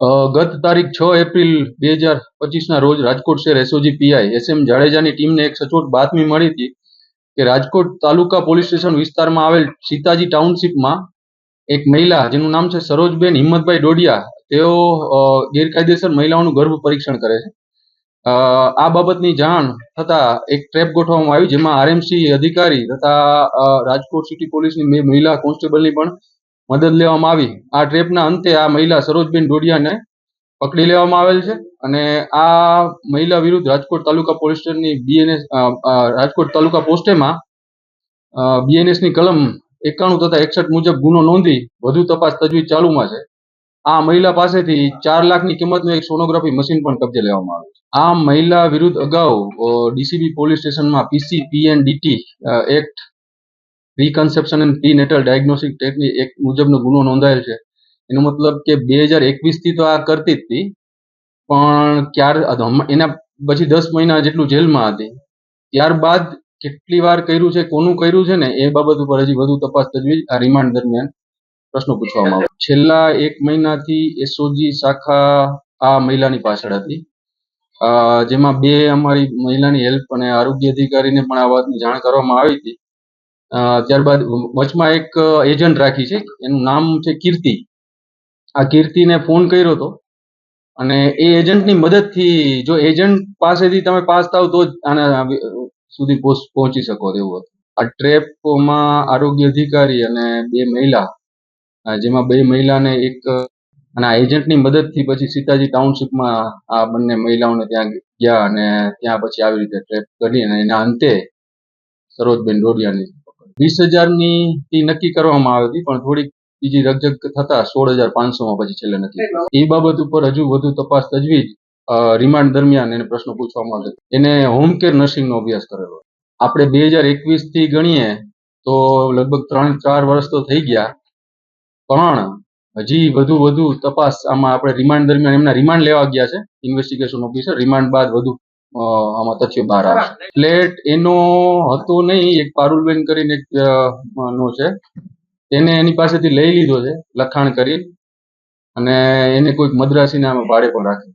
ગત તારીખ છ એપ્રિલ બે હજાર પચીસના રોજ રાજકોટ શહેર એસઓજી પીઆઈ એસ એમ જાડેજાની ટીમને એક સચોટ બાતમી મળી હતી કે રાજકોટ તાલુકા પોલીસ સ્ટેશન વિસ્તારમાં આવેલ સીતાજી ટાઉનશીપમાં એક મહિલા જેનું નામ છે સરોજબેન હિંમતભાઈ ડોડિયા, તેઓ ગેરકાયદેસર મહિલાઓનું ગર્ભ પરીક્ષણ કરે છે. આ બાબતની જાણ થતા એક ટ્રેપ ગોઠવવામાં આવી જેમાં આરએમસી અધિકારી તથા રાજકોટ સિટી પોલીસની મહિલા કોન્સ્ટેબલની પણ મદદ લેવામાં આવી. આ ટ્રેપના અંતે આ મહિલા સરોજબેન ઢોડિયાને પકડી લેવામાં આવેલ છે અને આ મહિલા વિરુદ્ધ રાજકોટ તાલુકા પોલીસ સ્ટેશનની બીએનએસ રાજકોટ તાલુકા પોસ્ટેમાં બીએનએસની કલમ એકાણું તથા એકસઠ મુજબ ગુનો નોંધી વધુ તપાસ તજવીજ ચાલુમાં છે. આ મહિલા પાસેથી ચાર લાખની કિંમતનું એક સોનોગ્રાફી મશીન પણ કબજે લેવામાં આવ્યું છે. આ મહિલા વિરુદ્ધ અગાઉ ડીસીબી પોલીસ સ્ટેશનમાં PC PNDT act preconception and prenatal diagnostic technique એક મુજબનો ગુનો નોંધાયેલ છે. એનો મતલબ કે બે હજાર એકવીસથી તો આ કરતી જ હતી, પણ ક્યાર એના પછી દસ મહિના જેટલું જેલમાં હતી. ત્યારબાદ કેટલી વાર કર્યું છે, કોનું કર્યું છે ને, એ બાબત ઉપર હજી વધુ તપાસ તજવીજ આ રિમાન્ડ દરમિયાન પ્રશ્નો પૂછવામાં આવે. છેલ્લા એક મહિનાથી એસઓજી શાખા આ મહિલાની પાછળ હતી. જેમાં બે અમારી મહિલાની હેલ્પ અને આરોગ્ય અધિકારીને પણ આ વાતની જાણ કરવામાં આવી હતી. ત્યારબાદ વચમાં એક એજન્ટ રાખી છે. એનું નામ છે કીર્તિ. આ કીર્તિને ફોન કર્યો હતો અને એ એજન્ટની મદદથી જો એજન્ટ પાસેથી તમે પાસ થાવ તો જ આના સુધી પહોંચ- શકો તેવું હતું. આ ટ્રેપમાં આરોગ્ય અધિકારી અને બે મહિલા જેમાં બે મહિલાને એક, અને આ એજન્ટની મદદથી પછી સીતાજી ટાઉનશીપમાં આ બંને મહિલાઓને ત્યાં ગયા અને ત્યાં પછી આવી રીતે ટ્રેપ કરી અને એના અંતે સરોજબેન ડોડિયાની વીસ હજારની ફી નક્કી કરવામાં આવી હતી, પણ થોડીક બીજી રકજક થતા સોળ હજાર પાંચસોમાં પછી છેલ્લે નક્કી. એ બાબત ઉપર હજુ વધુ તપાસ તજવીજ રિમાન્ડ દરમિયાન એને પ્રશ્નો પૂછવામાં આવે એને હોમ કેર નર્સિંગનો અભ્યાસ કરેલો. આપણે બે હજાર એકવીસથી ગણીએ તો લગભગ ત્રણ, ચાર વર્ષ તો થઈ ગયા. પણ હજી વધુ વધુ તપાસ આમાં આપણે રિમાન્ડ દરમિયાન એમના રિમાન્ડ લેવા ગયા છે, ઇન્વેસ્ટિગેશન ઓફિસર. રિમાન્ડ બાદ વધુ આમાં તથ્ય બહાર આવે ફ્લેટ એનો હતો નહીં, એક પારુલબેન કરીને એક નો છે. એને એની પાસેથી લઈ લીધો છે, લખાણ કરી. અને એને કોઈક મદ્રાસીને આમાં ભાડે પણ રાખે.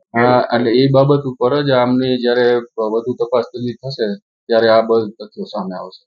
એટલે એ બાબત ઉપર જ આમની જ્યારે વધુ તપાસ થશે, ત્યારે આ બધું તથ્યો સામે આવશે.